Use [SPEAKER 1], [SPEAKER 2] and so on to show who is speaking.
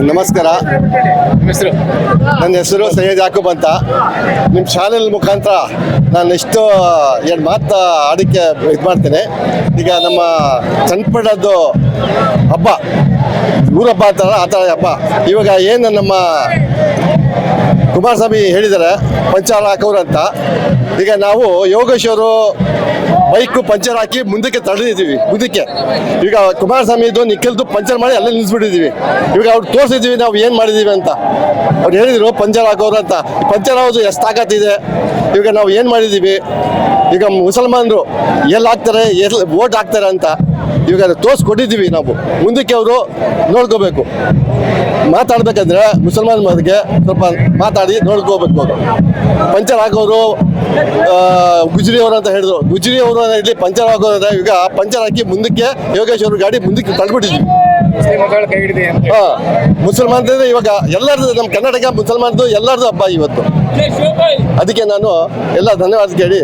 [SPEAKER 1] ನಮಸ್ಕಾರ.
[SPEAKER 2] ಹೆಸರು?
[SPEAKER 1] ನನ್ನ ಹೆಸರು ಸೈಯದ್ ಯಾಕೂಬ್ ಅಂತ. ನಿಮ್ಮ ಚಾನೆಲ್ ಮುಖಾಂತರ ನಾನು ಎಷ್ಟು ಎರಡು ಮಾತು ಆಡಕ್ಕೆ ಇದು ಮಾಡ್ತೇನೆ. ಈಗ ನಮ್ಮ ಚನ್ನಪಟ್ಟಣದ್ದು ಹಬ್ಬ ಊರ ಹಬ್ಬ ಥರ ಆ ಥರ ಹಬ್ಬ. ಇವಾಗ ಏನು ನಮ್ಮ ಕುಮಾರಸ್ವಾಮಿ ಹೇಳಿದ್ದಾರೆ ಪಂಚಾಳ ಹಾಕೋರು ಅಂತ. ಈಗ ನಾವು ಯೋಗೇಶ್ವರು ಬೈಕು ಪಂಚರ್ ಹಾಕಿ ಮುಂದಕ್ಕೆ ತಡೆದಿದ್ದೀವಿ ಮುಂದಕ್ಕೆ. ಈಗ ಕುಮಾರಸ್ವಾಮಿದು ನಿಖಿಲ್ದು ಪಂಚರ್ ಮಾಡಿ ಅಲ್ಲೇ ನಿಲ್ಲಿಸ್ಬಿಟ್ಟಿದ್ದೀವಿ ಇವಾಗ ಅವ್ರು ತೋರಿಸಿದ್ದೀವಿ ನಾವು ಏನು ಮಾಡಿದ್ದೀವಿ ಅಂತ. ಅವ್ರು ಹೇಳಿದ್ರು ಪಂಚರ್ ಹಾಕೋರು ಅಂತ. ಪಂಚರ್ ಹೌದು ಎಷ್ಟು ತಾಕತ್ತಿದೆ ಇವಾಗ ನಾವು ಏನು ಮಾಡಿದ್ದೀವಿ? ಈಗ ಮುಸಲ್ಮಾನರು ಎಲ್ಲಿ ಹಾಕ್ತಾರೆ ಎಲ್ಲಿ ಓಟ್ ಹಾಕ್ತಾರೆ ಅಂತ ಇವಾಗ ಅದು ತೋರಿಸ್ಕೊಟ್ಟಿದ್ದೀವಿ ನಾವು. ಮುಂದಕ್ಕೆ ಅವರು ನೋಡ್ಕೋಬೇಕು. ಮಾತಾಡ್ಬೇಕಂದ್ರೆ ಮುಸಲ್ಮಾನ್ ಬಗ್ಗೆ ಸ್ವಲ್ಪ ಮಾತಾಡಿ ನೋಡ್ಕೋಬೇಕು ಅವರು. ಪಂಚರ್ ಹಾಕೋರು ಗುಜರಿ ಅವರು ಅಂತ ಹೇಳಿದ್ರು. ಗುಜ್ರಿ ಅವರು ಇಲ್ಲಿ ಪಂಚರ್ ಹಾಕೋದ್ರೆ ಈಗ ಪಂಚರ್ ಹಾಕಿ ಮುಂದಕ್ಕೆ ಯೋಗೇಶ್ ಅವ್ರ ಗಾಡಿ ಮುಂದಕ್ಕೆ ತಳ್ಬಿಟ್ಟಿದ್ವಿ.
[SPEAKER 2] ಮುಸ್ಲಿಂ ಕೈ ಹಿಡಿದೆ ಅಂತ
[SPEAKER 1] ಹಾ ಮುಸಲ್ಮಾನ್ ಇವಾಗ ಎಲ್ಲರದು ನಮ್ಮ ಕರ್ನಾಟಕ ಮುಸಲ್ಮಾನ್ದು ಎಲ್ಲರದು ಹಬ್ಬ ಇವತ್ತು. ಅದಕ್ಕೆ ನಾನು ಎಲ್ಲ ಧನ್ಯವಾದ ಕೇಳಿ.